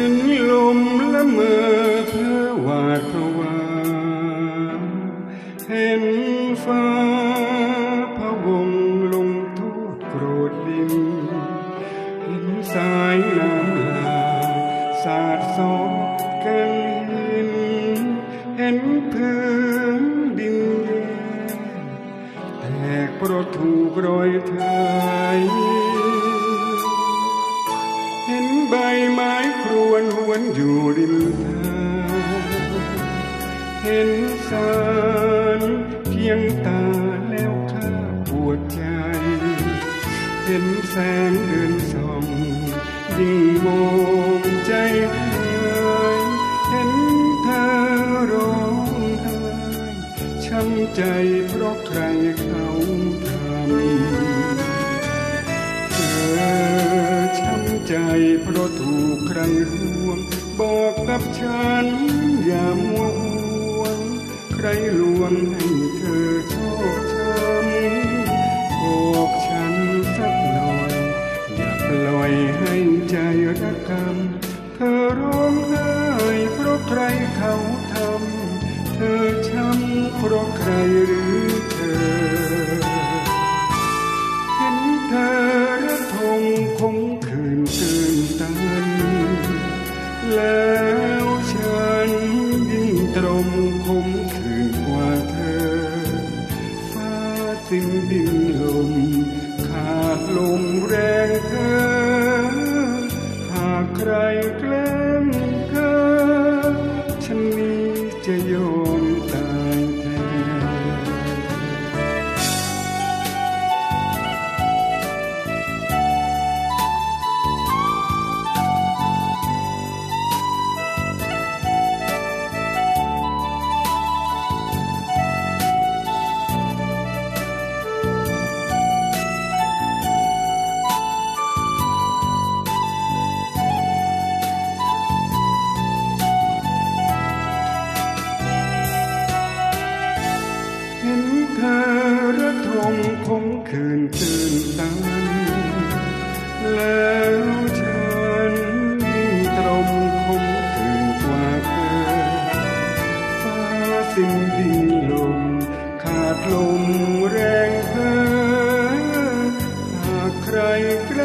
็นลมละเมอเพ้อหวาดเพระว่าเห็นฟ้าพะวงลงทูดโกรธดิน เห็นสายน้ำลาสาดสองกันหิน เห็นพื้นดินแย่แตกเพราะถูกรอยไทยเห็นใบไม้ วนหวนอยู่ริมทางเห็นสารเพียงตาแล้วข้าปวดใจ เห็นแสงเดินส่องยิ่งมองใจหายเห็นเธอร้องไห้ช้ำใจเพราะ ถูกใครรวง บอกกับฉัน อย่ามัวห่วง ใครลวงให้เธอโชคช้ำบอกฉันสักหน่อย อย่าปล่อยให้ใจระกำเธอร้องไห้เพราะใครเขาทำ เธอช้ำเพราะใครหรือ ง มผมคืนคืนตันแล้วฉันยิ่งตรมคมคืนกว่าเธอฟ้าสิ้นดีลม ขาดลมแรงเธอหากใครแกล